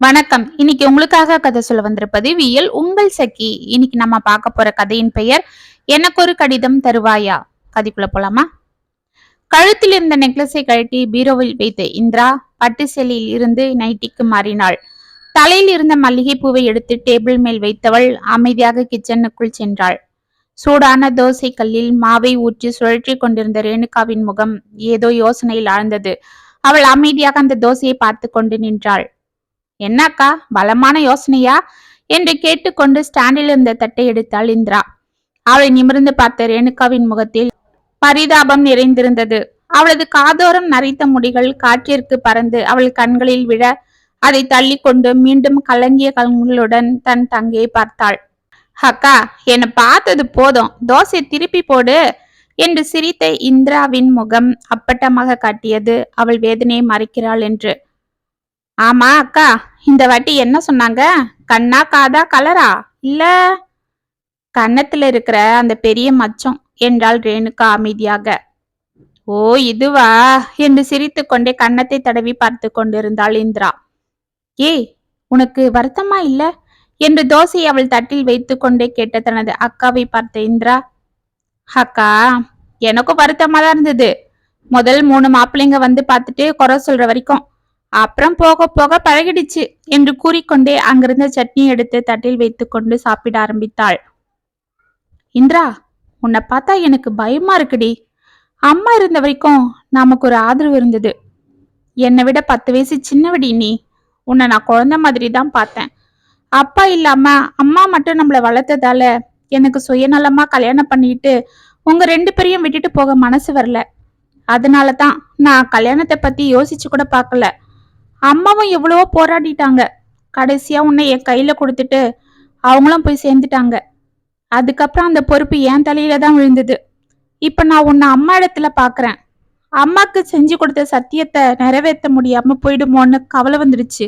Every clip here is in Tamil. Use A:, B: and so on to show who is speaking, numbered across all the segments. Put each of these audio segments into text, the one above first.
A: வணக்கம். இன்னைக்கு உங்களுக்காக கதை சொல்ல வந்திருப்பது வியல் உங்கள் சக்கி இன்னைக்கு நம்ம பார்க்க போற கதையின் பெயர் எனக்கு ஒரு கடிதம் தருவாயா? கதைக்குள்ள போலாமா? கழுத்தில் இருந்த நெக்லஸை கழட்டி பீரோவில் வைத்த இந்திரா பட்டு சேலையில் இருந்து நைட்டிக்கு மாறினாள். தலையில் இருந்த மல்லிகை பூவை எடுத்து டேபிள் மேல் வைத்தவள் அமைதியாக கிச்சனுக்குள் சென்றாள். சூடான தோசை கல்லில் மாவை ஊற்றி சுழற்றி கொண்டிருந்த ரேணுகாவின் முகம் ஏதோ யோசனையில் ஆழ்ந்தது. அவள் அமைதியாக அந்த தோசையை பார்த்து கொண்டு நின்றாள். என்னக்கா பலமான யோசனையா? என்று கேட்டுக்கொண்டு ஸ்டாண்டில் இருந்த தட்டை எடுத்தாள் இந்திரா. அவளை நிமிர்ந்து பார்த்த ரேணுகாவின் முகத்தில் பரிதாபம் நிறைந்திருந்தது. அவளது காதோரம் நரைத்த முடிகள் காற்றிற்கு பறந்து அவள் கண்களில் விழ அதை தள்ளி கொண்டு மீண்டும் கலங்கிய கண்களுடன் தன் தங்கையை பார்த்தாள். அக்கா என்னை பார்த்தது போதும். தோசை திருப்பி போடு என்று சிரித்த இந்திராவின் முகம் அப்பட்டமாக காட்டியது. அவள் வேதனையை மறைக்கிறாள் என்று. ஆமா அக்கா. இந்த வாட்டி என்ன சொன்னாங்க? கண்ணா காதா கலரா? இல்ல கன்னத்துல இருக்கிற அந்த பெரிய மச்சம் என்றாள் ரேணுகா அமைதியாக. ஓ இதுவா? என்று சிரித்து கொண்டே கன்னத்தை தடவி பார்த்து கொண்டிருந்தாள் இந்திரா. ஏய் உனக்கு வருத்தமா இல்ல? என்று தோசை அவள் தட்டில் வைத்து கொண்டே கேட்ட தனது அக்காவை பார்த்த இந்திரா. அக்கா எனக்கும் வருத்தமா தான் இருந்தது. முதல் மூணு மாப்பிள்ளைங்க வந்து பார்த்துட்டு குறை சொல்ற வரைக்கும் அப்புறம் போக போக பழகிடுச்சு என்று கூறிக்கொண்டே அங்கிருந்த சட்னி எடுத்து தட்டில் வைத்துக்கொண்டு சாப்பிட ஆரம்பித்தாள். இந்திரா உன்னை பார்த்தா எனக்கு பயமா இருக்குடி. அம்மா இருந்த வரைக்கும் நமக்கு ஒரு ஆதரவு இருந்தது. என்னை விட பத்து வயசு சின்னவடி நீ. உன்னை நான் குழந்த மாதிரி தான் பார்த்தேன். அப்பா இல்லாம அம்மா மட்டும் நம்மளை வளர்த்ததால எனக்கு சுயநலமா கல்யாணம் பண்ணிட்டு உங்க ரெண்டு பேரையும் விட்டுட்டு போக மனசு வரல. அதனால தான் நான் கல்யாணத்தை பத்தி யோசிச்சு கூட பார்க்கல. அம்மாவும் எவ்வளவோ போராடிட்டாங்க. கடைசியா உன்னை என் கையில கொடுத்துட்டு அவங்களும் போய் சேர்ந்துட்டாங்க. அதுக்கப்புறம் அந்த பொறுப்பு என் தலையில தான் விழுந்தது. இப்ப நான் உன்னை அம்மா இடத்துல பாக்குறேன். அம்மாக்கு செஞ்சு கொடுத்த சத்தியத்தை நிறைவேற்ற முடியாம போயிடுமோன்னு கவலை வந்துடுச்சு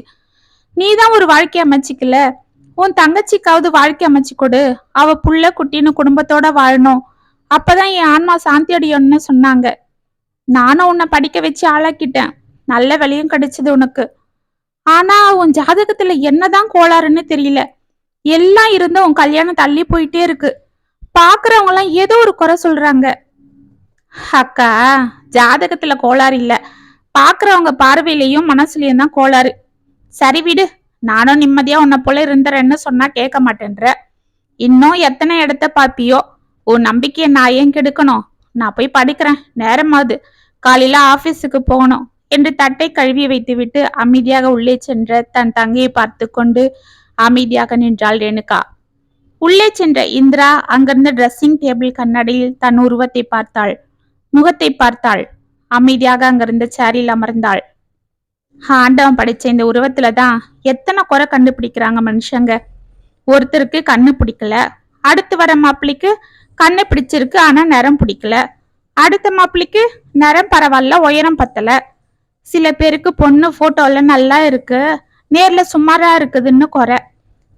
A: நீ தான் ஒரு வாழ்க்கை அமைச்சிக்கல. உன் தங்கச்சிக்காவது வாழ்க்கை அமைச்சு கொடு. அவ புள்ள குட்டின்னு குடும்பத்தோட வாழணும். அப்பதான் என் ஆன்மா சாந்தி அடையணும்னு சொன்னாங்க. நானும் உன்னை படிக்க வச்சு ஆளாக்கிட்டேன். நல்ல விலையும் கிடைச்சது உனக்கு. ஆனா உன் ஜாதகத்துல என்னதான் கோளாறுன்னு தெரியல. எல்லாம் இருந்து உன் கல்யாணம் தள்ளி போயிட்டே இருக்கு. பாக்குறவங்க எல்லாம் ஏதோ ஒரு குறை சொல்றாங்க. அக்கா ஜாதகத்துல கோளாறு இல்ல. பாக்குறவங்க பார்வையிலையும் மனசுலயும் தான் கோளாறு. சரி விடு நானும் நிம்மதியா உன்னை போல இருந்துறேன்னு சொன்னா கேட்க மாட்டேன்ற. இன்னும் எத்தனை இடத்த பாப்பியோ? உன் நம்பிக்கையை நான் ஏன் கெடுக்கணும்? நான் போய் படிக்கிறேன் நேரமாவது காலையில ஆபீஸுக்கு போகணும். என்று தட்டை கழுவி வைத்துவிட்டு அமைதியாக உள்ளே சென்ற தன் தங்கையை பார்த்து கொண்டு அமைதியாக நின்றாள் ரேணுகா. உள்ளே சென்ற இந்திரா அங்கிருந்த ட்ரெஸ்ஸிங் டேபிள் கண்ணாடியில் தன் உருவத்தை பார்த்தாள். முகத்தை பார்த்தாள். அமைதியாக அங்கிருந்த சேரில் அமர்ந்தாள். ஆண்டவன் படைச்ச இந்த உருவத்துல தான் எத்தனை குறை கண்டுபிடிக்கிறாங்க மனுஷங்க. ஒருத்தருக்கு கண்ணு பிடிக்கல அடுத்து வர மாப்பிள்ளைக்கு கண்ணு பிடிச்சிருக்கு ஆனா நிறம் பிடிக்கல. அடுத்த மாப்பிள்ளைக்கு நிறம் பரவாயில்ல உயரம் பத்தல. சில பேருக்கு பொண்ணு போட்டோல நல்லா இருக்கு. நேர்ல சுமாரா இருக்குதுன்னு குறை.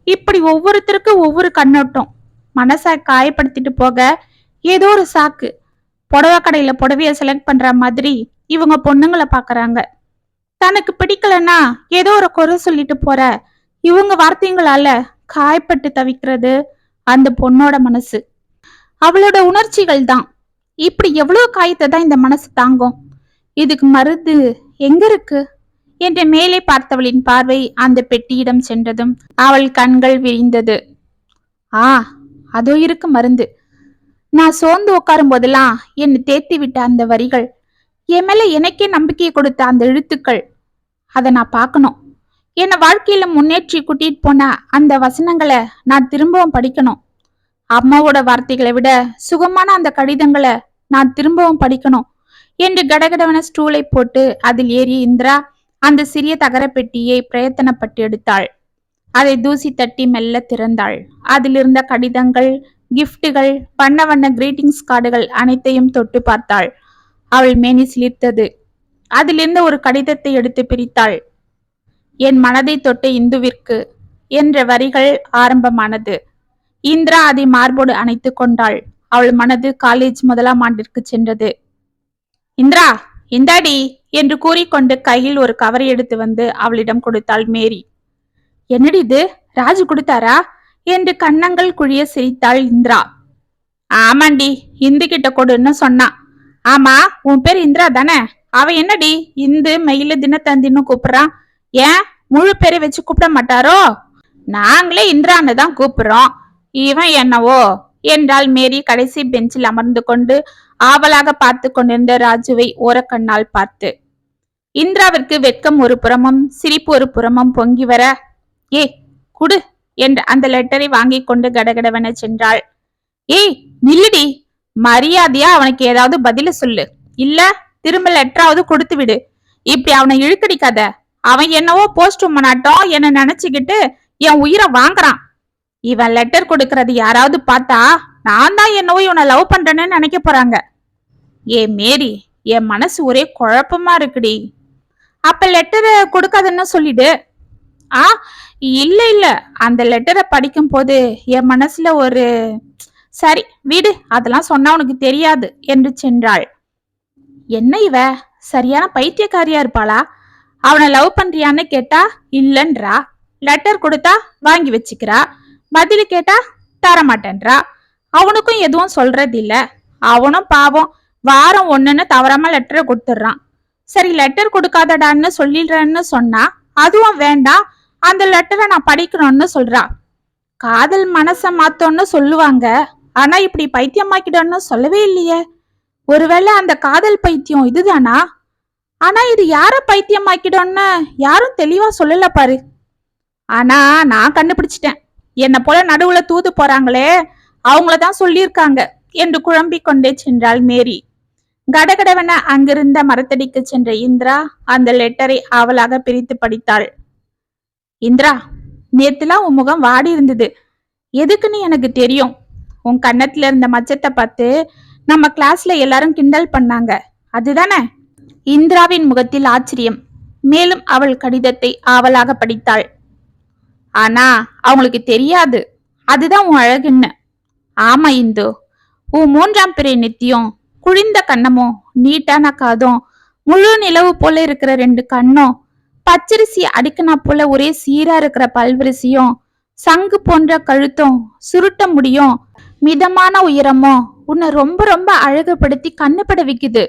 A: இப்படி ஒவ்வொருத்தருக்கும் ஒவ்வொரு கண்ணோட்டம். மனசை காயப்படுத்திட்டு போக ஏதோ ஒரு சாக்கு. புடவை கடையில புடவைய செலக்ட் பண்ற மாதிரி இவங்க பொண்ணுங்களை பாக்குறாங்க தனக்கு பிடிக்கலன்னா ஏதோ ஒரு குறை சொல்லிட்டு போற இவங்க வார்த்தைங்களால காயப்பட்டு தவிக்கிறது அந்த பொண்ணோட மனசு. அவளோட உணர்ச்சிகள் தான். இப்படி எவ்வளவு காயத்தை தான் இந்த மனசு தாங்கும். இதுக்கு மருந்து எங்க இருக்கு என்று மேலே பார்த்தவளின் பார்வை அந்த பெட்டியிடம் சென்றதும் அவள் கண்கள் விரிந்தது. ஆ அதோ இருக்கு மருந்து. நான் சோர்ந்து உட்காரும் போதெல்லாம் என்னை தேத்தி விட்ட அந்த வரிகள். என் மேல எனக்கே நம்பிக்கை கொடுத்த அந்த எழுத்துக்கள். அதை நான் பார்க்கணும். என்னை வாழ்க்கையில முன்னேற்றி கூட்டிட்டு போன அந்த வசனங்களை நான் திரும்பவும் படிக்கணும். அம்மாவோட வார்த்தைகளை விட சுகமான அந்த கடிதங்களை நான் திரும்பவும் படிக்கணும். என்று கடகடவன ஸ்டூலை போட்டு அதில் ஏறி இந்திரா அந்த சிறிய தகரப்பெட்டியை பிரயத்தனப்பட்டு எடுத்தாள். அதை தூசி தட்டி மெல்ல திறந்தாள். அதில் இருந்த கடிதங்கள் கிஃப்டுகள் வண்ண வண்ண கிரீட்டிங்ஸ் கார்டுகள் அனைத்தையும் தொட்டு பார்த்தாள். அவள் மேனி சிலிர்த்தது. அதிலிருந்து ஒரு கடிதத்தை எடுத்து பிரித்தாள். என் மனதை தொட்ட இந்துவிற்கு என்ற வரிகள் ஆரம்பமானது. இந்திரா அதை மார்போடு அணைத்து கொண்டாள். அவள் மனது காலேஜ் முதலாம் ஆண்டிற்கு சென்றது. இந்திரா இந்தாடி என்று கூறிக்கொண்டு கையில் ஒரு கவரை எடுத்து வந்து அவளிடம் கொடுத்தாள் மேரி. என்னடி இது? ராஜு கொடுத்தாரா? என்று கன்னங்கள் குழிய சிரித்தாள் இந்திரா. ஆமாண்டி இந்து கிட்ட கொடுன்னு சொன்னான் ஆமா உன் பேர் இந்திரா தானே? அவ என்னடி இந்து மயில தினத்தந்தின்னு கூப்பிடுறான் ஏன் முழு பேரை வச்சு கூப்பிட மாட்டாரோ? நாங்களே இந்திரான்னு தான் கூப்பிடுறோம். இவன் என்னவோ? என்றாள் மேரி கடைசி பெஞ்சில் அமர்ந்து கொண்டு ஆவலாக பார்த்து கொண்டிருந்த ராஜுவை ஓரக்கண்ணால் பார்த்து இந்திராவிற்கு வெட்கம் ஒரு புறமும் சிரிப்பு ஒரு புறமும் பொங்கி வர ஏ குடு என்று அந்த லெட்டரை வாங்கி கொண்டு கடகடவென சென்றாள். ஏய் நில்லுடி மரியாதையா அவனுக்கு ஏதாவது பதில சொல்லு. இல்ல திரும்ப லெட்டராவது கொடுத்து விடு. இப்படி அவனை இழுக்கடிக்காத. அவன் என்னவோ போஸ்ட் உம்மனாட்டம் என்ன நினைச்சுக்கிட்டு என் உயிரை வாங்குறான். இவன் லெட்டர் கொடுக்கறது யாராவது பார்த்தா நான் தான் என்னவோ இவனை லவ் பண்றேன்னு நினைக்க போறாங்க. ஏ மேரி என் மனசு ஒரே குழப்பமா இருக்குடி. அப்ப லெட்டரை கொடுக்காதன்னு சொல்லிடு. ஆ இல்ல இல்ல. அந்த லெட்டரை படிக்கும் போது என் மனசுல ஒரு சரி வீடு அதெல்லாம் சொன்னா உனக்கு தெரியாது என்று சென்றாள். என்ன இவ? சரியான பைத்தியக்காரியா இருப்பாளா? அவனை லவ் பண்றியான்னு கேட்டா இல்லன்றா. லெட்டர் கொடுத்தா வாங்கி வச்சுக்கிறா. பதில் கேட்டா தரமாட்டேன்றா. அவனுக்கும் எதுவும் சொல்றது இல்ல அவனும் பாவம். வாரம் ஒன்றுன்னு தவறாம லெட்டரை கொடுத்துட்றான். சரி லெட்டர் கொடுக்காதடான்னு சொல்லிடுறேன்னு சொன்னா அதுவும் வேண்டாம் அந்த லெட்டரை நான் படிக்கணும்னு சொல்றா. காதல் மனசை மாத்தோன்னு சொல்லுவாங்க ஆனா இப்படி பைத்தியமாக்கிடன்னு சொல்லவே இல்லையே. ஒருவேளை அந்த காதல் பைத்தியம் இதுதானா? ஆனா இது யார பைத்தியமாக்கிடோன்னு யாரும் தெளிவா சொல்லல பாரு. ஆனா நான் கண்டுபிடிச்சிட்டேன். என்ன போல நடுவுல தூது போறாங்களே அவங்கள தான் சொல்லியிருக்காங்க. என்று குழம்பிக் கொண்டே சென்றாள் மேரி. கடகடவென அங்கிருந்த மரத்தடிக்கு சென்ற இந்திரா அந்த லெட்டரை ஆவலாக பிரித்து படித்தாள். இந்திரா நேத்துலாம் உன் முகம் வாடி இருந்தது. எதுக்குன்னு எனக்கு தெரியும்? உன் கன்னத்துல இருந்த மச்சத்தை பார்த்து நம்ம கிளாஸ்ல எல்லாரும் கிண்டல் பண்ணாங்க. அதுதானே? இந்திராவின் முகத்தில் ஆச்சரியம். மேலும் அவள் கடிதத்தை ஆவலாக படித்தாள். ஆனா அவங்களுக்கு தெரியாது. அதுதான் உன் அழகுன்னு. ஆமா இந்து. உன் மூன்றாம் பிறை நித்தியம் குழிந்த கண்ணமோ நீட்டான காதும் முழு நிலவு போல இருக்கிற ரெண்டு கண்ணும் பச்சரிசி அடிக்கணா போல ஒரே சீரா இருக்கிற பல்வரிசியும் சங்கு போன்ற கழுத்தும் சுருட்ட முடியும் மிதமான உயரமும் உன்னை ரொம்ப ரொம்ப அழகுபடுத்தி கண்ணுப்பட வைக்குது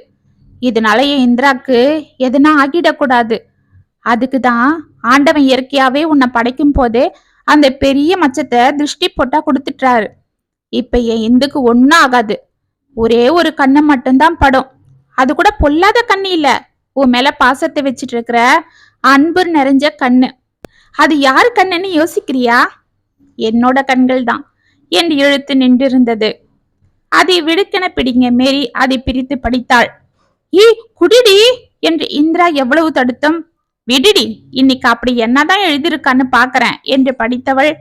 A: இதனால என் இந்திராக்கு எதுனா ஆகிடக்கூடாது. அதுக்கு தான் ஆண்டவன் இயற்கையாவே உன்னை படைக்கும் போதே அந்த பெரிய மச்சத்தை திருஷ்டி போட்டா கொடுத்துட்டாரு. இப்ப என் இந்துக்கு ஒன்னும் ஆகாது. ஒரே ஒரு கண்ணு மட்டும்தான் படும். அது கூட பொல்லாத கண்ணு இல்ல. உன் மேல பாசத்தை வச்சிட்டு இருக்கிற அன்பு நிறைஞ்ச கண்ணு. அது யார் கண்ணுன்னு யோசிக்கிறியா? என்னோட கண்கள் தான் என்று இழுத்து நின்றிருந்தது. அதை விடுக்கென பிடிங்க மேரி. அதை பிரித்து படித்தாள். ஈ குடிடி! என்று இந்திரா எவ்வளவு தடுத்தும். விடுடி இன்னைக்கு அப்படி என்னதான் எழுதியிருக்கான்னு பாக்குறேன் என்று படித்தவள்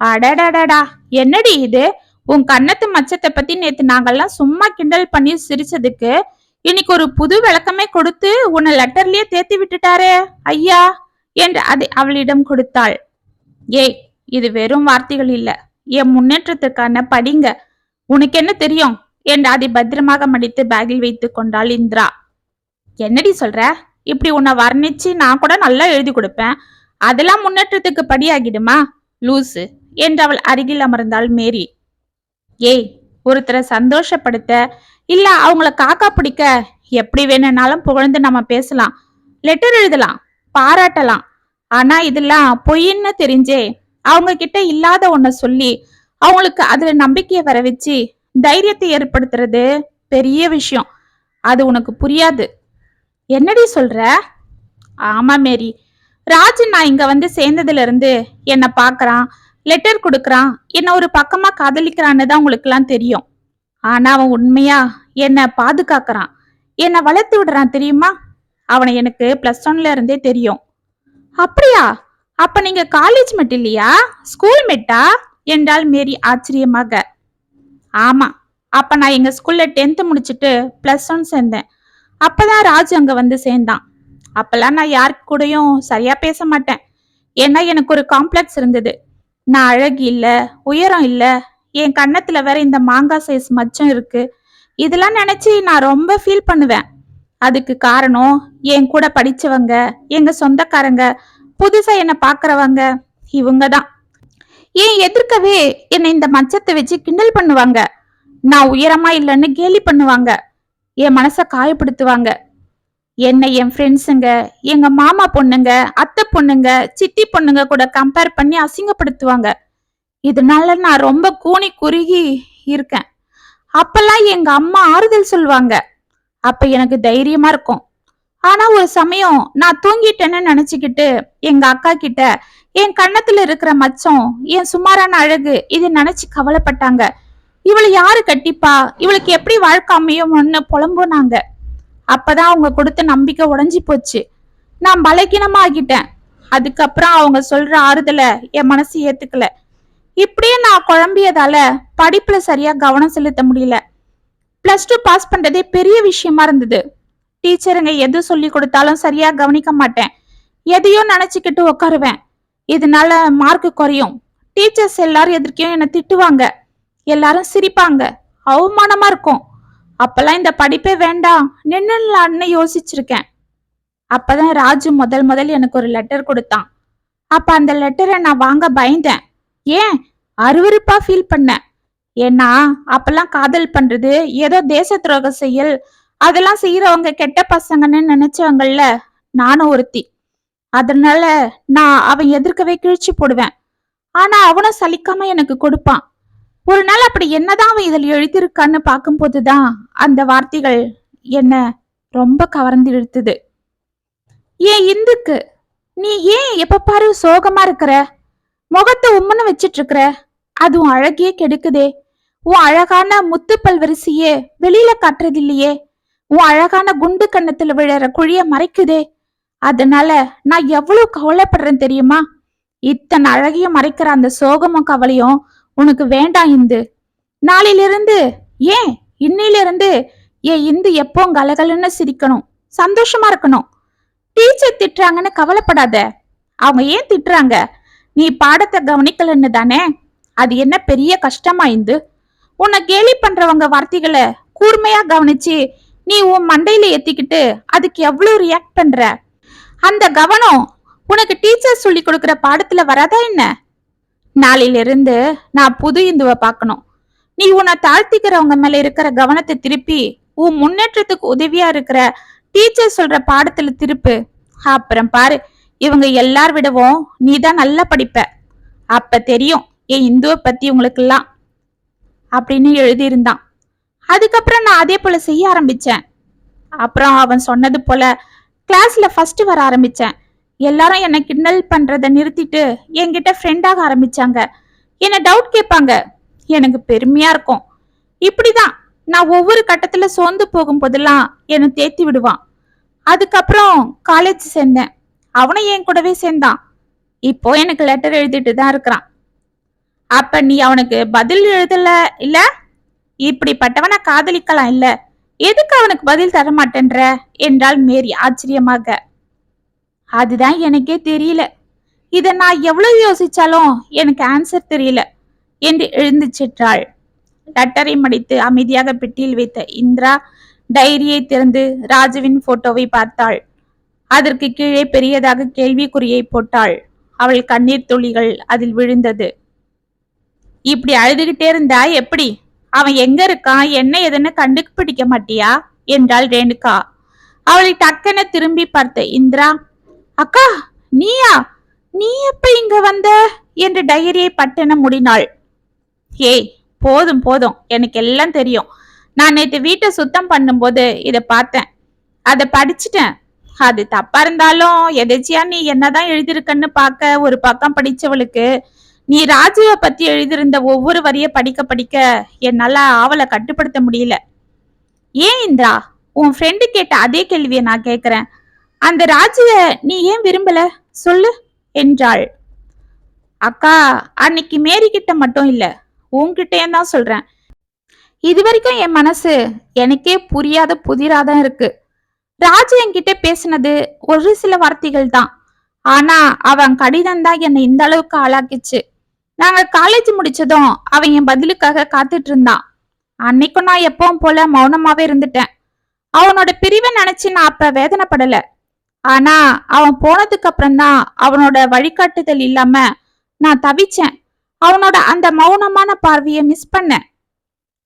A: அடடடடா என்னடி இது? உன் கன்னத்து மச்சத்தை பத்தி நேத்து நாங்கெல்லாம் சும்மா கிண்டல் பண்ணி சிரிச்சதுக்கு இன்னைக்கு ஒரு புது விளக்கமே கொடுத்து உன்னை லெட்டர்லயே தேத்தி விட்டுட்டாரே ஐயா என்று அதை அவளிடம் கொடுத்தாள். ஏய் இது வெறும் வார்த்தைகள் இல்ல. என் முன்னேற்றத்துக்கான படிங்க. உனக்கு என்ன தெரியும்? என்று அதை பத்திரமாக மடித்து பேக்கில் வைத்து கொண்டாள் இந்திரா. என்னடி சொல்ற? இப்படி உன்னை வர்ணிச்சு நான் கூட நல்லா எழுதி கொடுப்பேன். அதெல்லாம் முன்னேற்றத்துக்கு படியாகிடுமா? லூசு என்று அவள் அருகில் அமர்ந்தாள் மேரி. ஏய் ஒருத்தரை சந்தோஷப்படுத்த இல்ல அவங்கள காக்கா பிடிக்க எப்படி வேணும்னாலும் புகழ்ந்து நம்ம பேசலாம். லெட்டர் எழுதலாம் பாராட்டலாம். ஆனா இதெல்லாம் பொய்ன்னு தெரிஞ்சே அவங்க கிட்ட இல்லாத ஒன்ன சொல்லி அவங்களுக்கு அதுல நம்பிக்கையை வர வச்சு தைரியத்தை ஏற்படுத்துறது பெரிய விஷயம். அது உனக்கு புரியாது. என்னடி சொல்ற? ஆமா மேரி. ராஜு நான் இங்க வந்து சேர்ந்ததுல இருந்து என்ன பாக்குறான். லெட்டர் கொடுக்கறான். என்ன ஒரு பக்கமா காதலிக்கிறான்னு தான் உங்களுக்கு எல்லாம் தெரியும். ஆனா அவன் உண்மையா என்ன பாதுகாக்கிறான். என்ன வளர்த்து விடுறான் தெரியுமா? அவனை எனக்கு பிளஸ் ஒன்ல இருந்தே தெரியும். அப்படியா? அப்ப நீங்க காலேஜ் மட்டும் இல்லையா? ஸ்கூல் மெட்டா என்றால் மேரி ஆச்சரியமாக. ஆமா. அப்ப நான் எங்க ஸ்கூல்ல டென்த் முடிச்சுட்டு பிளஸ் ஒன் சேர்ந்தேன். அப்பதான் ராஜ் அங்க வந்து சேர்ந்தான். அப்பெல்லாம் நான் யாருக்கு கூடயும் சரியா பேச மாட்டேன். ஏன்னா எனக்கு ஒரு காம்ப்ளெக்ஸ் இருந்தது. நான் அழகு இல்ல உயரம் இல்ல என் கன்னத்துல வேற இந்த மாங்காய் சைஸ் மச்சம் இருக்கு. இதெல்லாம் நினைச்சு நான் ரொம்ப ஃபீல் பண்ணுவேன். அதுக்கு காரணம் என் கூட படிச்சவங்க எங்க சொந்தக்காரங்க புதுசா என்ன பாக்குறவங்க இவங்க தான் ஏன் எதிர்க்கவே என்னை இந்த மச்சத்தை வச்சு கிண்டல் பண்ணுவாங்க? நான் உயரமா இல்லைன்னு கேலி பண்ணுவாங்க. என் மனசை காயப்படுத்துவாங்க. என்னை என் ஃப்ரெண்ட்ஸுங்க எங்க மாமா பொண்ணுங்க அத்தை பொண்ணுங்க சித்தி பொண்ணுங்க கூட கம்பேர் பண்ணி அசிங்கப்படுத்துவாங்க. இதனால நான் ரொம்ப கூனி குறுகி இருக்கேன். அப்பெல்லாம் எங்க அம்மா ஆறுதல் சொல்லுவாங்க. அப்ப எனக்கு தைரியமா இருக்கும். ஆனா ஒரு சமயம் நான் தூங்கிட்டேன்னு நினைச்சுக்கிட்டு எங்க அக்கா கிட்ட என் கண்ணத்துல இருக்கிற மச்சம் என் சுமாரான அழகு இது நினைச்சு கவலைப்பட்டாங்க. இவளை யாரு கட்டிப்பா? இவளுக்கு எப்படி வாழ்க்கை அமையும்னு புலம்புனாங்க. அப்பதான் அவங்க கொடுத்த நம்பிக்கை உடஞ்சி போச்சு. நான் பலகீனமா ஆகிட்டேன் அதுக்கப்புறம் அவங்க சொல்ற ஆறுதல என் மனசு ஏத்துக்கல. இப்படியே நான் குழம்பியதால படிப்புல சரியா கவனம் செலுத்த முடியல. பிளஸ் டூ பாஸ் பண்றதே பெரிய விஷயமா இருந்தது. டீச்சருங்க எது சொல்லி கொடுத்தாலும் சரியா கவனிக்க மாட்டேன். எதையோ நினைச்சுக்கிட்டு உட்காருவேன் இதனால மார்க் குறையும். டீச்சர்ஸ் எல்லாரும் எதிர்க்கையும் என்னை திட்டுவாங்க. எல்லாரும் சிரிப்பாங்க. அவமானமா இருக்கும். அப்பெல்லாம் இந்த படிப்பே வேண்டாம் நின்னுலான்னு யோசிச்சிருக்கேன். அப்பதான் ராஜு முதல் முதல் எனக்கு ஒரு லெட்டர் கொடுத்தான். அப்ப அந்த லெட்டரை நான் வாங்க பயந்தேன். ஏன்? அருவருப்பா ஃபீல் பண்ணேன் ஏன்னா அப்பெல்லாம் காதல் பண்றது ஏதோ தேச துரோக செயல் அதெல்லாம் செய்யறவங்க கெட்ட பசங்கன்னு நினைச்சவங்கல்ல நானும் ஒருத்தி. அதனால நான் அவன் எதிர்க்கவே கிழிச்சு போடுவேன். ஆனா அவனும் சலிக்காம எனக்கு கொடுப்பான். ஒரு நாள் அப்படி என்னதான் அவன் இதில் எழுதியிருக்கான்னு பார்க்கும்போதுதான் அந்த வார்த்தைகள் என்ன ரொம்ப கவர்ந்து இழுத்துது. ஏன் இந்துக்கு நீ ஏன் எப்ப பாரு சோகமா இருக்கிற? முகத்தை உம்முன்னு வச்சிட்டு இருக்கிற அது உன் அழகையே கெடுக்குதே. உன் அழகான முத்துப்பல் வரிசையே வெளியில காட்டுறது இல்லையே உன் அழகான குண்டு கன்னத்துல விழற குழிய மறைக்குதே. அதனால நான் எவ்வளவு கவலைப்படுறேன் தெரியுமா? இத்தனை அழகையும் மறைக்கிற அந்த சோகமும் கவலையும் உனக்கு வேண்டாம் இந்து. நாளையிலிருந்து ஏன்? இன்னையிலிருந்து ஏன் இந்து எப்போ கலகலன்னு சிரிக்கணும். சந்தோஷமா இருக்கணும். டீச்சர் திட்டுறாங்கன்னு கவலைப்படாத. அவங்க ஏன் திட்டுறாங்க? நீ பாடத்தை கவனிக்கலன்னு தானே? அது என்ன பெரிய கஷ்டமா இந்து? உன்னை கேலி பண்றவங்க வார்த்தைகளை கூர்மையா கவனிச்சு நீ உன் மண்டையில ஏத்திக்கிட்டு அதுக்கு எவ்வளவு ரியாக்ட் பண்ற? அந்த கவனம் உனக்கு டீச்சர் சொல்லி கொடுக்குற பாடத்துல வராதா என்ன? நாளையில இருந்து நான் புது இந்துவை பார்க்கணும். நீ உன்னை தாழ்த்திக்கிறவங்க மேல இருக்கிற கவனத்தை திருப்பி உன் முன்னேற்றத்துக்கு உதவியா இருக்கிற டீச்சர் சொல்ற பாடத்துல திருப்பு. அப்புறம் பாரு இவங்க எல்லார் விடவும் நீ தான் நல்லா படிப்ப. அப்ப தெரியும் என் இந்துவை பத்தி உங்களுக்கெல்லாம் அப்படின்னு எழுதியிருந்தான். அதுக்கப்புறம் நான் அதே போல செய்ய ஆரம்பிச்சேன். அப்புறம் அவன் சொன்னது போல கிளாஸ்ல ஃபர்ஸ்ட் வர ஆரம்பிச்சேன். எல்லாரும் என்னை கிண்டல் பண்றதை நிறுத்திட்டு என்கிட்ட ஃப்ரெண்டாக ஆரம்பிச்சாங்க. என்னை டவுட் கேட்பாங்க. எனக்கு பெருமையா இருக்கும். இப்படிதான் நான் ஒவ்வொரு கட்டத்துல சோர்ந்து போகும்போதெல்லாம் என்னை தேத்தி விடுவான். அதுக்கப்புறம் காலேஜ் சேர்ந்தேன். அவனும் என் கூடவே சேர்ந்தான். இப்போ எனக்கு லெட்டர் எழுதிட்டு தான் இருக்கிறான். அப்ப நீ அவனுக்கு பதில் எழுதல? இல்ல? இப்படிப்பட்டவனை காதலிக்கலாம் இல்ல. எதுக்கு அவனுக்கு பதில் தர மாட்டேன்ற என்றாள் மேரி ஆச்சரியமாக. அதுதான் எனக்கே தெரியல. இதை நான் எவ்வளவு யோசிச்சாலும் எனக்கு ஆன்சர் தெரியல என்று எழுந்து சென்றாள். லெட்டரை மடித்து அமைதியாக பெட்டியில் வைத்த இந்திரா டைரியை திறந்து ராஜுவின் போட்டோவை பார்த்தாள். அதற்கு கீழே பெரியதாக கேள்விக்குறியை போட்டாள். அவள் கண்ணீர் துளிகள் அதில் விழுந்தது. இப்படி அழுதுகிட்டே இருந்தா எப்படி? அவன் எங்க இருக்கான்? என்ன எதுன்னு கண்டுபிடிக்க மாட்டியா? என்றாள் ரேணுகா. அவளை டக்கென திரும்பி பார்த்த இந்திரா அக்கா நீயா? நீ எப்ப இங்க வந்த? என்று டைரியை பட்டென முடினாள். ஏய் போதும் போதும். எனக்கு எல்லாம் தெரியும். நான் நேற்று வீட்டை சுத்தம் பண்ணும்போது இதை பார்த்தேன். அதை படிச்சுட்டேன். அது தப்பா இருந்தாலும் எதேச்சியா நீ என்னதான் எழுதியிருக்கன்னு பார்க்க ஒரு பக்கம் படிச்சவளுக்கு நீ ராஜுவை பத்தி எழுதியிருந்த ஒவ்வொரு வரிய படிக்க படிக்க என்னால ஆவலை கட்டுப்படுத்த முடியல. ஏன் இந்திரா? உன் ஃப்ரெண்டு கேட்ட அதே கேள்வியை நான் கேட்குறேன். அந்த ராஜிய நீ ஏன் விரும்பல? சொல்லு என்றாள். அக்கா அன்னைக்கு மேரி கிட்ட மட்டும் இல்ல உன்கிட்டயும் தான் சொல்றேன். இது வரைக்கும் என் மனசு எனக்கே புரியாத புதிராதான் இருக்கு. ராஜு என்கிட்ட பேசினது ஒரு சில வார்த்தைகள் தான். ஆனா அவன் கடிதம் தான் என்னை இந்த அளவுக்கு ஆளாக்கிச்சு. நாங்க காலேஜ் முடிச்சதும் அவன் என் பதிலுக்காக காத்துட்டு இருந்தான். அன்னைக்கும் நான் எப்பவும் போல மௌனமாவே இருந்துட்டேன். அவனோட பிரிவை நினைச்சு நான் அப்ப வேதனைப்படல. ஆனா அவன் போனதுக்கு அப்புறம் தான் அவனோட வழிகாட்டுதல் இல்லாம நான் தவிச்சேன். அவனோட அந்த மௌனமான பார்வையை மிஸ் பண்ணேன்.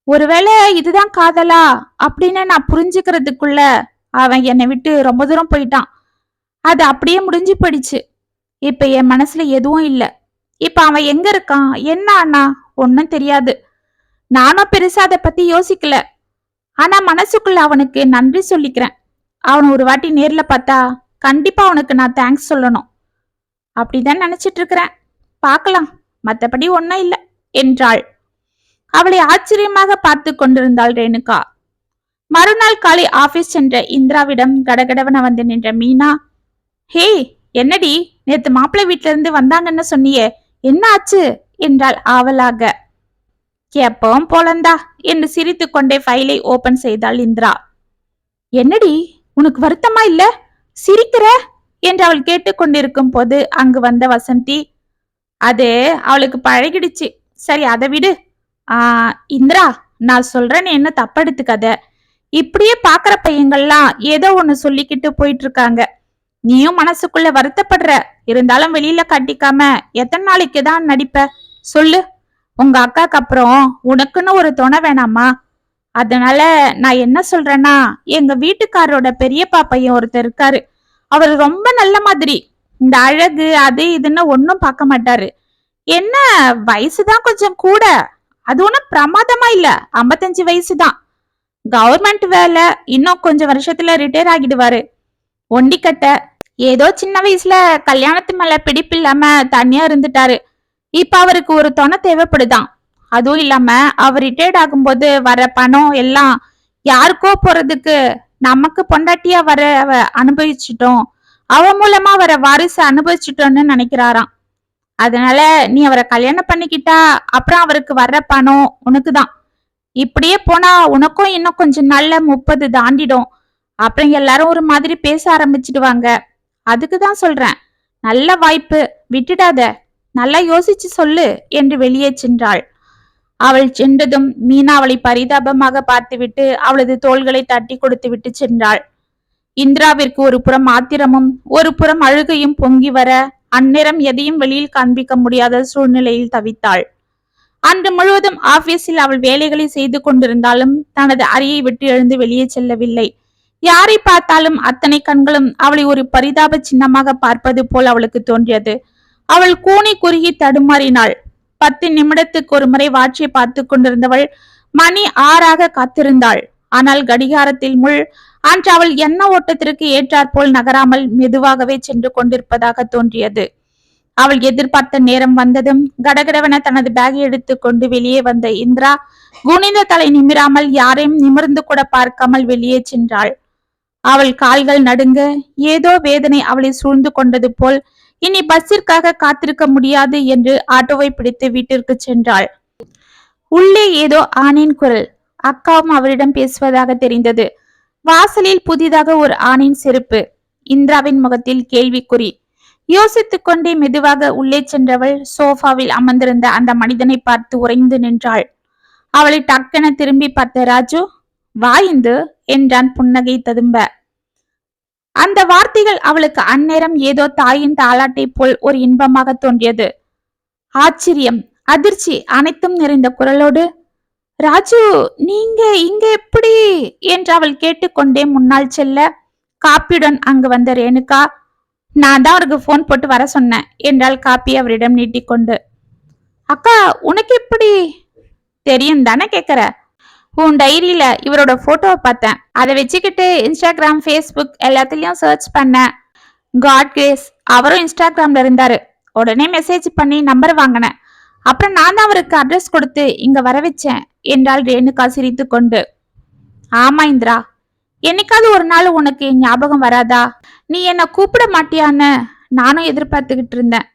A: ஒருவேளை இதுதான் காதலா அப்படின்னு நான் புரிஞ்சுக்கிறதுக்குள்ள அவன் என்னை விட்டு ரொம்ப தூரம் போயிட்டான். அது அப்படியே முடிஞ்சு போயிடுச்சு. இப்ப என் மனசுல எதுவும் இல்லை. இப்ப அவன் எங்க இருக்கான்? என்ன அண்ணா ஒன்னும் தெரியாது. நானும் பெருசா அதை பத்தி யோசிக்கல. ஆனா மனசுக்குள்ள அவனுக்கு நன்றி சொல்லிக்கிறேன். அவனை ஒரு வாட்டி நேர்ல பார்த்தா கண்டிப்பா உனக்கு நான் தேங்க்ஸ் சொல்லணும். அப்படிதான் நினைச்சிட்டு இருக்கிறேன் பார்க்கலாம். மத்தபடி ஒன்னும் இல்லை. என்றாள். அவளை ஆச்சரியமாக பார்த்து கொண்டிருந்தாள் ரேணுகா. மறுநாள் காலை ஆபீஸ் சென்ற இந்திராவிடம் கடகடவன வந்து நின்ற மீனா ஹே என்னடி? நேத்து மாப்பிள்ளை வீட்ல இருந்து வந்தாங்கன்னு சொன்னியே. என்ன ஆச்சு? என்றாள் ஆவலாக. எப்பவும் போலந்தா என்று சிரித்து கொண்டே ஃபைலை ஓபன் செய்தாள் இந்திரா. என்னடி? உனக்கு வருத்தமா இல்லை? சிரிக்கிற? என்று அவள் கேட்டுக்கொண்டிருக்கும் போது அங்கு வந்த வசந்தி அது அவளுக்கு பழகிடுச்சு. சரி அதை விடு. ஆ இந்திரா நான் சொல்றேன் என்ன தப்படுத்துக்காத. இப்படியே பாக்குற பையங்கள்லாம் ஏதோ ஒண்ணு சொல்லிக்கிட்டு போயிட்டு இருக்காங்க நீயும் மனசுக்குள்ள வருத்தப்படுற. இருந்தாலும் வெளியில காட்டிக்காம எத்தனை நாளைக்கு தான் நடிப்ப? சொல்லு. உங்க அக்காக்கு அப்புறம் உனக்குன்னு ஒரு துணை வேணாமா? அதனால நான் என்ன சொல்றேன்னா எங்க வீட்டுக்காரரோட பெரியப்பா பையன் ஒருத்தர் இருக்காரு. அவர் ரொம்ப நல்ல மாதிரி இந்த அழகு அது இதுன்னு ஒன்னும் பார்க்க மாட்டாரு. என்ன வயசுதான் கொஞ்சம் கூட. அது ஒன்றும் பிரமாதமா இல்ல. ஐம்பத்தஞ்சு வயசு தான் கவர்மெண்ட் வேலை இன்னும் கொஞ்சம் வருஷத்துல ரிட்டையர் ஆகிடுவாரு. ஒண்டிக்கட்ட ஏதோ சின்ன வயசுல கல்யாணத்து மேல பிடிப்பு இல்லாம தனியா இருந்துட்டாரு. இப்ப அவருக்கு ஒரு துணை தேவைப்படுதான். அதுவும் இல்லாம அவர் ரிட்டையர்ட் ஆகும்போது வர பணம் எல்லாம் யாருக்கோ போறதுக்கு நமக்கு பொண்டாட்டியா வர அனுபவிச்சிட்டோம். அவ மூலமா வர வாரிசு அனுபவிச்சிட்டோம்னு நினைக்கிறாராம். அதனால நீ அவரை கல்யாணம் பண்ணிக்கிட்டா அப்புறம் அவருக்கு வர்ற பணம் உனக்கு தான் இப்படியே போனா உனக்கும் இன்னும் கொஞ்சம் நல்ல முப்பது தாண்டிடும். அப்புறம் எல்லாரும் ஒரு மாதிரி பேச ஆரம்பிச்சிடுவாங்க. அதுக்கு தான் சொல்றேன். நல்ல வாய்ப்பு. விட்டுடாத. நல்லா யோசிச்சு சொல்லு என்று வெளியே சென்றாள். அவள் சென்றதும் மீனா அவளை பரிதாபமாக பார்த்துவிட்டு அவளது தோள்களை தட்டி கொடுத்து விட்டு சென்றாள். இந்திராவிற்கு ஒரு புறம் ஆத்திரமும் ஒரு புறம் அழுகையும் பொங்கி வர அந்நேரம் எதையும் வெளியில் காண்பிக்க முடியாத சூழ்நிலையில் தவித்தாள். அன்று முழுவதும் ஆபீஸில் அவள் வேலைகளை செய்து கொண்டிருந்தாலும் தனது அறையை விட்டு எழுந்து வெளியே செல்லவில்லை. யாரை பார்த்தாலும் அத்தனை கண்களும் அவளை ஒரு பரிதாப சின்னமாக பார்ப்பது போல் அவளுக்கு தோன்றியது. அவள் கூனி குறுகி தடுமாறினாள். பத்து நிமிடத்துக்கு ஒரு முறை வாட்சியை பார்த்து கொண்டிருந்தவள் மணி ஆறாக காத்திருந்தாள். ஆனால் கடிகாரத்தில் முள் அன்று அவள் எண்ண ஓட்டத்திற்கு ஏற்றாற்போல் நகராமல் மெதுவாகவே சென்று கொண்டிருப்பதாக தோன்றியது. அவள் எதிர்பார்த்த நேரம் வந்ததும் கடகடவென தனது பேகை எடுத்துக் கொண்டு வெளியே வந்த இந்திரா குனிந்த தலை நிமிராமல் யாரையும் நிமிர்ந்து கூட பார்க்காமல் வெளியே சென்றாள். அவள் கால்கள் நடுங்க ஏதோ வேதனை அவளை சூழ்ந்து கொண்டது போல் இனி பஸ்ஸிற்காக காத்திருக்க முடியாது என்று ஆட்டோவை பிடித்து வீட்டிற்கு சென்றாள். உள்ளே ஏதோ ஆணின் குரல். அக்காவும் அவரிடம் பேசுவதாக தெரிந்தது. வாசலில் புதிதாக ஒரு ஆணின் செருப்பு. இந்திராவின் முகத்தில் கேள்விக்குறி. யோசித்துக் கொண்டே மெதுவாக உள்ளே சென்றவள் சோஃபாவில் அமர்ந்திருந்த அந்த மனிதனை பார்த்து உறைந்து நின்றாள். அவளை டக்கென திரும்பி பார்த்த ராஜு வாய்ந்து என்றான் புன்னகை ததும்ப. அந்த வார்த்தைகள் அவளுக்கு அந்நேரம் ஏதோ தாயின் தாலாட்டை போல் ஒரு இன்பமாக தோன்றியது. ஆச்சரியம் அதிர்ச்சி அனைத்தும் நிறைந்த குரலோடு ராஜு நீங்க இங்க எப்படி? என்று அவள் கேட்டுக்கொண்டே முன்னால் செல்ல காப்பியுடன் அங்கு வந்த ரேணுகா நான் தான் அவருக்கு ஃபோன் போட்டு வர சொன்னேன் என்றால் காப்பி அவரிடம் நீட்டிக்கொண்டு. அக்கா உனக்கு எப்படி? தெரியும் தானே கேக்குற. உன் டைரியில இவரோட போட்டோவை பார்த்தேன். அதை வச்சுக்கிட்டு இன்ஸ்டாகிராம் ஃபேஸ்புக் எல்லாத்துலயும் சர்ச் பண்ணேன். காட் கிரேஸ் அவரும் இன்ஸ்டாகிராம்ல இருந்தாரு. உடனே மெசேஜ் பண்ணி நம்பர் வாங்கினேன். அப்புறம் நான் தான் அவருக்கு அட்ரஸ் கொடுத்து இங்க வர வச்சேன் என்றால் ரேணுகா சிரித்து கொண்டு. ஆமா இந்திரா. என்னைக்காவது ஒரு நாள் உனக்கு ஞாபகம் வராதா? நீ என்ன கூப்பிட மாட்டியான்னு நானும் எதிர்பார்த்துக்கிட்டு இருந்தேன்.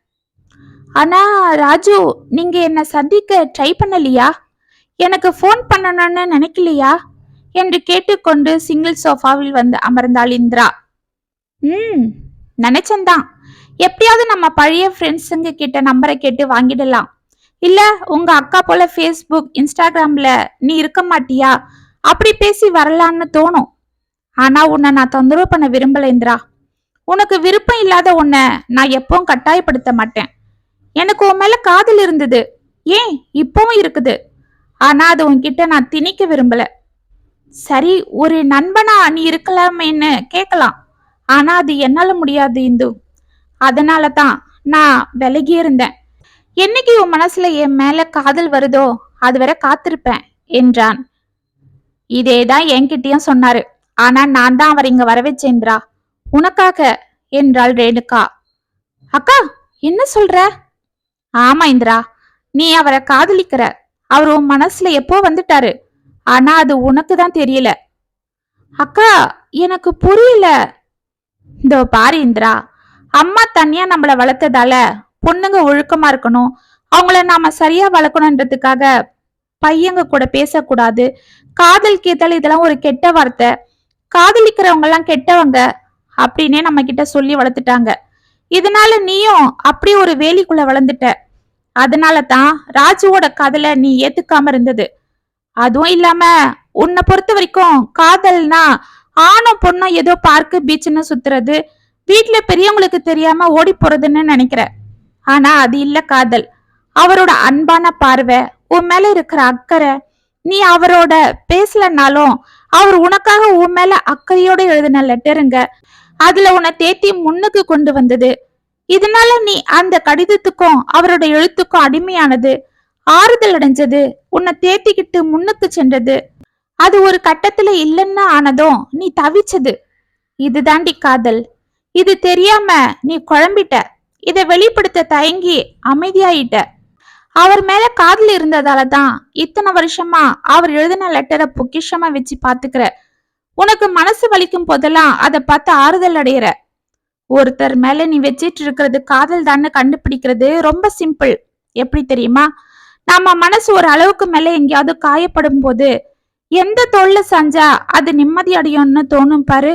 A: ஆனா ராஜு நீங்க என்ன சந்திக்க ட்ரை பண்ணலையா? எனக்கு ஃபோன் பண்ணணும்னு நினைக்கலையா? என்று கேட்டுக்கொண்டு சிங்கிள் சோஃபாவில் வந்து அமர்ந்தாள் இந்திரா. ம் நினைச்சந்தான் எப்படியாவது நம்ம பழைய ஃப்ரெண்ட்ஸுங்க கிட்ட நம்பரை கேட்டு வாங்கிடலாம். இல்ல உங்க அக்கா போல ஃபேஸ்புக் இன்ஸ்டாகிராம்ல நீ இருக்க மாட்டியா? அப்படி பேசி வரலான்னு தோணும். ஆனா உன்னை நான் தொந்தரவு பண்ண விரும்பல இந்திரா. உனக்கு விருப்பம் இல்லாத உன்னை நான் எப்பவும் கட்டாயப்படுத்த மாட்டேன். எனக்கு உன் மேல காதல் இருந்தது. ஏன் இப்பவும் இருக்குது? ஆனா அது உன்கிட்ட நான் திணிக்க விரும்பல. சரி ஒரு நண்பனா நீ இருக்கலாமேன்னு கேட்கலாம். ஆனா அது என்னால முடியாது இந்து. அதனால தான் நான் விலகி இருந்தேன். என்னைக்கு உன் மனசுல என் மேல காதல் வருதோ அது வரை காத்திருப்பேன் என்றான். இதேதான் என்கிட்டயும் சொன்னாரு. ஆனா நான் தான் அவர் இங்க வர வச்சேந்திரா உனக்காக என்றாள் ரேணுகா. அக்கா என்ன சொல்ற? ஆமா இந்திரா. நீ அவரை காதலிக்கிற. அவர் உன் மனசுல எப்போ வந்துட்டாரு? ஆனா அது உனக்கு தான் தெரியல. அக்கா எனக்கு புரியல. இதோ பாரு இந்திரா அம்மா தனியா நம்மள வளர்த்ததால பொண்ணுங்க ஒழுக்கமா இருக்கணும். அவங்கள நாம சரியா வளர்க்கணுன்றதுக்காக பையங்க கூட பேசக்கூடாது. காதல் கேத்தல் இதெல்லாம் ஒரு கெட்ட வார்த்தை. காதலிக்கிறவங்க எல்லாம் கெட்டவங்க அப்படின்னே நம்ம கிட்ட சொல்லி வளர்த்துட்டாங்க. இதனால நீயும் அப்படி ஒரு வேலிக்குள்ள வளர்ந்துட்ட. அதனால தான் ராஜுவோட காதலை நீ ஏத்துக்காம இருந்தது. அதுவும் இல்லாம உன்னை பொறுத்த வரைக்கும் காதல்னா ஆணும் பொண்ணும் ஏதோ பார்க்கு பீச்சுன்னு சுத்துறது வீட்டுல பெரியவங்களுக்கு தெரியாம ஓடி போறதுன்னு நினைக்கிற. ஆனா அது இல்ல காதல். அவரோட அன்பான பார்வை உன் மேல இருக்கிற அக்கறை நீ அவரோட பேசலனாலும் அவர் உனக்காக உன் மேல அக்கறையோட எழுதின லெட்டருங்க அதுல உன்னை தேத்தி முன்னுக்கு கொண்டு வந்தது. இதனால நீ அந்த கடிதத்துக்கும் அவரோட எழுத்துக்கும் அடிமையானது. ஆறுதல் அடைஞ்சது. உன்னை தேத்திக்கிட்டு முன்னுக்கு சென்றது. அது ஒரு கட்டத்துல இல்லைன்னா ஆனதும் நீ தவிச்சது. இதுதாண்டி காதல். இது தெரியாம நீ குழம்பிட்ட. இதை வெளிப்படுத்த தயங்கி அமைதியாயிட்ட. அவர் மேல காதல் இருந்ததால தான் இத்தனை வருஷமா அவர் எழுதின லெட்டரை பொக்கிஷமா வச்சு பாத்துக்கிற உனக்கு மனசு வலிக்கும் போதெல்லாம் அதை பார்த்து ஆறுதல் அடையிற. ஒருத்தர் மேல நீ வச்சிட்டு இருக்கிறது காதல் தானே கண்டுபிடிக்கிறது ரொம்ப சிம்பிள் எப்படி தெரியுமா? நம்ம மனசு ஒரு அளவுக்கு மேல எங்கேயாவது காயப்படும் போது எந்த தொல்ல சஞ்சா அது நிம்மதி அடையும்னு தோணும் பாரு.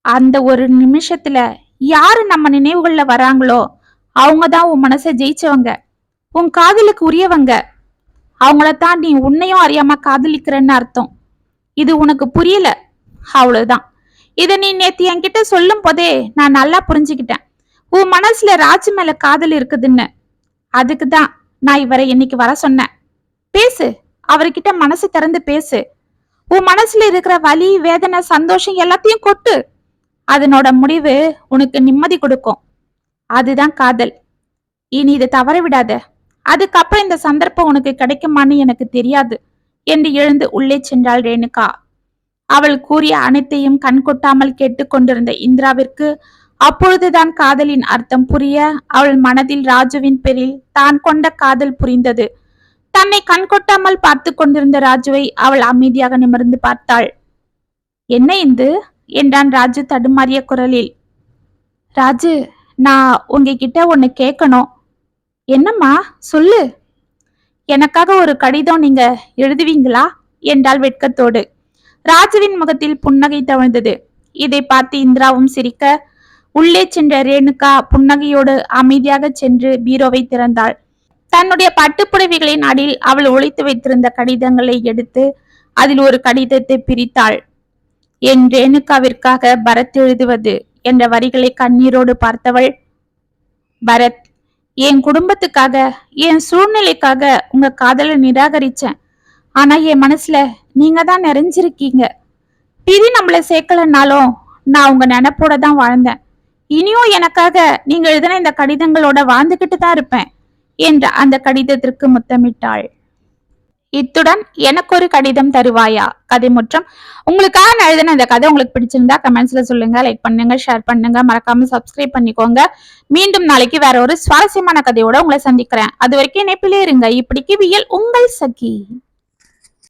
A: அந்த ஒரு நிமிஷத்துல யாரு நம்ம நினைவுகள்ல வராங்களோ அவங்க தான் உன் மனசை ஜெயிச்சவங்க. உன் காதலுக்கு உரியவங்க. அவங்கள தான் நீ உன்னையும் அறியாம காதலிக்கிறன்னு அர்த்தம். இது உனக்கு புரியல. அவ்வளவுதான். இதை நீ நேத்து என்கிட்ட சொல்லும் போதே நான் நல்லா புரிஞ்சுக்கிட்டேன். உன் மனசுல ராஜு மேல காதல் இருக்குதுன்னு. அதுக்கு தான் நான் இவரை இன்னைக்கு வர சொன்னேன். பேசு அவர்கிட்ட மனசு திறந்து பேசு. உன் மனசுல இருக்கிற வலி வேதனை சந்தோஷம் எல்லாத்தையும் கொட்டு. அதனோட முடிவு உனக்கு நிம்மதி கொடுக்கும். அதுதான் காதல். இனி இதை தவற விடாத. அதுக்கப்புறம் இந்த சந்தர்ப்பம் உனக்கு கிடைக்குமான்னு எனக்கு தெரியாது. என்று எழுந்து உள்ளே சென்றாள் ரேணுகா. அவள் கூறிய அனைத்தையும் கண்கொட்டாமல் கேட்டுக்கொண்டிருந்த இந்திராவிற்கு அப்பொழுதுதான் காதலின் அர்த்தம் புரிய அவள் மனதில் ராஜுவின் பேரில் தான் கொண்ட காதல் புரிந்தது. தன்னை கண்கொட்டாமல் பார்த்து கொண்டிருந்த ராஜுவை அவள் அமைதியாக நிமிர்ந்து பார்த்தாள். என்ன இந்து? என்றான் ராஜு தடுமாறிய குரலில். ராஜு நான் உங்ககிட்ட ஒன்னு கேட்கணும் என்னம்மா? சொல்லு. எனக்காக ஒரு கடிதம் நீங்க எழுதுவீங்களா? என்றாள் வெட்கத்தோடு. ராஜுவின் முகத்தில் புன்னகை தவழ்ந்தது. இதை பார்த்து இந்திராவும் சிரிக்க உள்ளே சென்ற ரேணுகா புன்னகையோடு அமைதியாக சென்று பீரோவை திறந்தாள். தன்னுடைய பட்டுப்புடவைகளின் அடியில் அவள் ஒழித்து வைத்திருந்த கடிதங்களை எடுத்து அதில் ஒரு கடிதத்தை பிரித்தாள். என் ரேணுகாவிற்காக பரத் எழுதுவது என்ற வரிகளை கண்ணீரோடு பார்த்தவள் பரத் என் குடும்பத்துக்காக என் சூழ்நிலைக்காக உங்க காதலை நிராகரிச்சேன். ஆனா என் மனசுல நீங்க தான் நிறைஞ்சிருக்கீங்க. பிரி நம்மள சேர்க்கலன்னாலும் நான் உங்க நினைப்போட தான் வாழ்ந்தேன். இனியும் எனக்காக நீங்க எழுதின இந்த கடிதங்களோட வாழ்ந்துகிட்டு தான் இருப்பேன் என்ற அந்த கடிதத்திற்கு முத்தமிட்டாள். இத்துடன் எனக்கு ஒரு கடிதம் தருவாயா? கதை முற்றம். உங்களுக்காக நான் எழுதின இந்த கதை உங்களுக்கு பிடிச்சிருந்தா கமெண்ட்ஸ்ல சொல்லுங்க லைக் பண்ணுங்க ஷேர் பண்ணுங்க. மறக்காம சப்ஸ்கிரைப் பண்ணிக்கோங்க. மீண்டும் நாளைக்கு வேற ஒரு சுவாரஸ்யமான கதையோட உங்களை சந்திக்கிறேன். அது வரைக்கும் இணைப்பிலே இருங்க. இப்படிக்கு வியல் உங்கள் சகி.